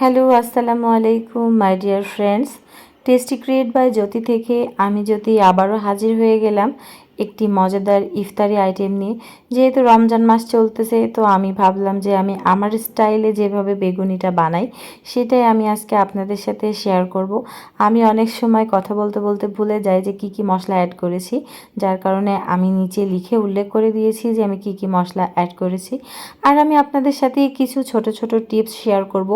Hello, আসসালামু আলাইকুম my dear friends tasty create by Jyoti থেকে আমি জ্যোতি আবারও হাজির হয়ে গেলাম একটি মজাদার ইফতারি আইটেম নিয়ে। যেহেতু রমজান মাস চলতেছে, তো আমি ভাবলাম যে আমি আমার স্টাইলে যেভাবে বেগুনিটা বানাই, সেটাই আমি আজকে আপনাদের সাথে শেয়ার করব। আমি অনেক সময় কথা বলতে বলতে ভুলে যাই যে কি কি মশলা অ্যাড করেছি। যার কারণে আমি নিচে লিখে উল্লেখ করে দিয়েছি যে আমি কি কি মশলা অ্যাড করেছি। আর আমি আপনাদের সাথে কিছু ছোট ছোট টিপস শেয়ার করব,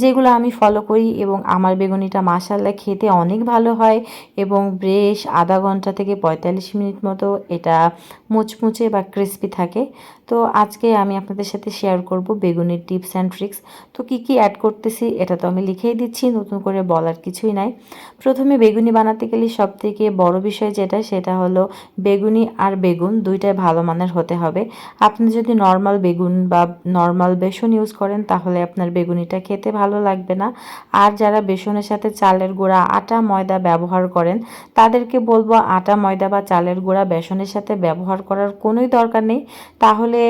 যেগুলো আমি ফলো করি এবং আমার বেগুনিটা মাসাল্লা খেতে অনেক ভালো হয় এবং বেশ আধা ঘণ্টা থেকে পঁয়তাল্লিশ মিনিট মতো মতো এটা মুচমুচে বা ক্রিস্পি থাকে। তো আজকে আমি আপনাদের সাথে শেয়ার করব বেগুনের টিপস অ্যান্ড ট্রিক্স তো কি কি অ্যাড করতেছি এটা তো আমি লিখেই দিচ্ছি, নতুন করে বলার কিছুই নাই। প্রথমে বেগুনি বানাতে গেলে সব থেকে বড় বিষয় যেটা, সেটা হলো বেগুনি আর বেগুন দুইটাই ভালো মানের হতে হবে। আপনি যদি নর্মাল বেগুন বা নর্মাল বেসন ইউজ করেন, তাহলে আপনার বেগুনিটা খেতে ভালো লাগবে না। আর যারা বেসনের সাথে চালের গুঁড়া, আটা, ময়দা ব্যবহার করেন, তাদেরকে বলব আটা, ময়দা বা চালের গুঁড়া বেসনের সাথে ব্যবহার করার কোনোই দরকার নেই। তাহলে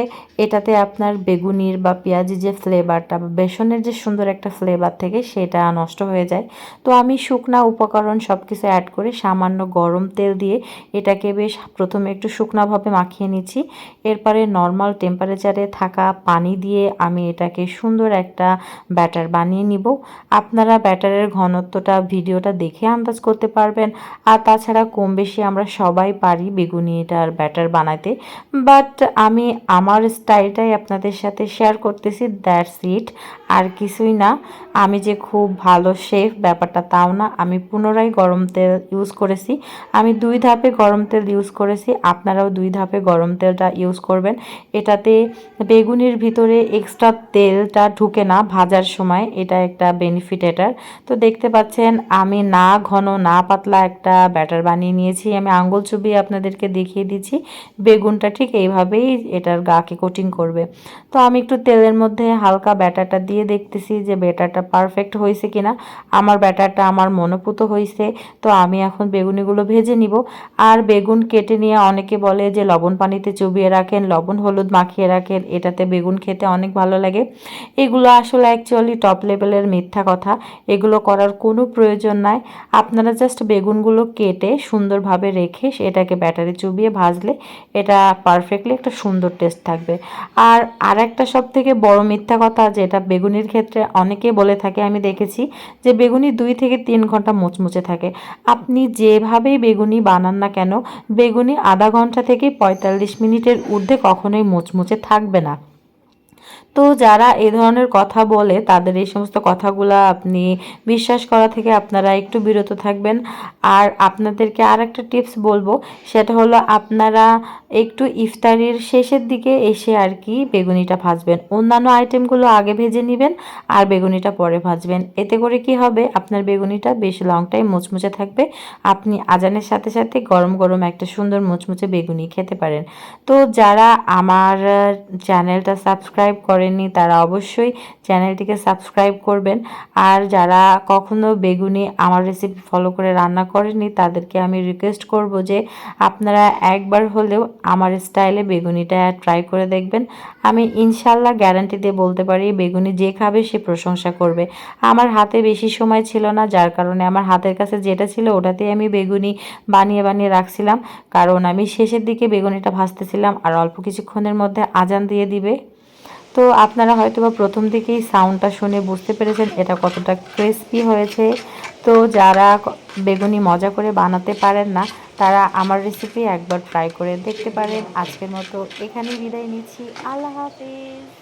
এটাতে আপনার বেগুনির বা পেঁয়াজি যে ফ্লেভারটা বা বেসনের যে সুন্দর একটা ফ্লেভার থেকে সেটা নষ্ট হয়ে যায়। তো আমি শুকনা উপকরণ সব কিছু অ্যাড করে সামান্য গরম তেল দিয়ে এটাকে বেশ প্রথমে একটু শুকনাভাবে মাখিয়ে নিচ্ছি। এরপরে নর্মাল টেম্পারেচারে থাকা পানি দিয়ে আমি এটাকে সুন্দর একটা ব্যাটার বানিয়ে নিব। আপনারা ব্যাটারের ঘনত্বটা, ভিডিওটা দেখে আন্দাজ করতে পারবেন। আর তাছাড়া কম বেশি আমরা সবাই পারি বেগুনি এটার ব্যাটার বানাতে। বাট আমি আমার স্টাইলটাই আপনাদের সাথে শেয়ার করতেছি দ্যাটস ইট আর কিছুই না। আমি যে খুব ভালো শেফ, ব্যাপারটা তাও না। আমি পুনরায় গরম তেল ইউজ করেছি। আমি দুই ধাপে গরম তেল ইউজ করেছি। আপনারাও দুই ধাপে গরম তেলটা ইউজ করবেন। এটাতে বেগুনির ভিতরে এক্সট্রা তেলটা ঢুকে না ভাজার সময়। এটা একটা বেনিফিট এটার তো দেখতে পাচ্ছেন, আমি না ঘন, না পাতলা একটা ব্যাটার বানিয়ে নিয়েছি। আমি আঙ্গুল চুবিয়ে আপনাদেরকে দেখিয়ে দিচ্ছি। বেগুনটা ঠিক এইভাবেই এটার গাকে কোটিং করবে। তো আমি একটু তেলের মধ্যে হালকা ব্যাটারটা দিয়ে দেখতেছি যে ব্যাটারটা পারফেক্ট হয়েছে কিনা। আমার ব্যাটারটা আমার মনোপুত হয়েছে, তো আমি এখন বেগুনিগুলো ভেজে নিব। আর বেগুন কেটে নিয়ে অনেকে বলে যে লবণ পানিতে চুবিয়ে রাখেন, লবণ হলুদ মাখিয়ে রাখেন, এটাতে বেগুন খেতে অনেক ভালো লাগে। এগুলো আসলে অ্যাকচুয়ালি টপ লেভেলের মিথ্যা কথা, এগুলো করার কোনো প্রয়োজন নাই। আপনারা জাস্ট বেগুনগুলো কেটে সুন্দরভাবে রেখে এটাকে ব্যাটারে চুবিয়ে ভাজলে এটা পারফেক্টলি একটা সুন্দর টেস্ট থাকবে। আর আর একটা সব থেকে বড় মিথ্যা কথা, যেটা বেগুনির ক্ষেত্রে অনেকে বলে থাকে, আমি দেখেছি যে বেগুনি দুই থেকে তিন ঘণ্টা মুচমুচে থাকে। আপনি যেভাবেই বেগুনি বানান না কেন, বেগুনি আধা ঘণ্টা থেকে পঁয়তাল্লিশ মিনিটের ঊর্ধ্বে কখনোই মুচমুচে থাকবে না। তো যারা এ ধরনের কথা বলে, তাদের এই সমস্ত কথাগুলো আপনি বিশ্বাস করা থেকে আপনারা একটু বিরত থাকবেন। আর আপনাদেরকে আর একটা টিপস বলব, সেটা হলো আপনারা একটু ইফতারির শেষের দিকে এসে আর কি বেগুনিটা ভাজবেন। অন্যান্য আইটেমগুলো আগে ভেজে নেবেন আর বেগুনিটা পরে ভাজবেন। এতে করে কি হবে, আপনার বেগুনিটা বেশ লং টাইম মুচমুচে থাকবে। আপনি আজানের সাথে সাথে গরম গরম একটা সুন্দর মুচমুচে বেগুনি খেতে পারেন। তো যারা আমার চ্যানেলটা সাবস্ক্রাইব করেননি, তারা অবশ্যই চ্যানেলটিকে সাবস্ক্রাইব করবেন। আর যারা কখনো বেগুনি আমার রেসিপি ফলো করে রান্না করেননি, তাদেরকে আমি রিকোয়েস্ট করব যে আপনারা একবার হলেও আমার স্টাইলে বেগুনিটা ট্রাই করে দেখবেন। আমি ইনশাল্লাহ গ্যারান্টি দিয়ে বলতে পারি, বেগুনি যে খাবে সে প্রশংসা করবে। আমার হাতে বেশি সময় ছিল না, যার কারণে আমার হাতের কাছে যেটা ছিল ওটাতেই আমি বেগুনি বানিয়ে বানিয়ে রাখছিলাম। কারণ আমি শেষের দিকে বেগুনিটা ভাজতেছিলাম, আর অল্প কিছুক্ষণের মধ্যে আজান দিয়ে দিবে। তো আপনারা হয়তো বা প্রথম থেকেই সাউন্ডটা শুনে বুঝতে পেরেছেন এটা কতটা ক্রিস্পি হয়েছে। তো যারা বেগুনি মজা করে বানাতে পারেন না, তারা আমার রেসিপি একবার ট্রাই করে দেখতে পারেন। আজকের মতো এখানেই বিদায় নিচ্ছি। আল্লাহ হাফিজ।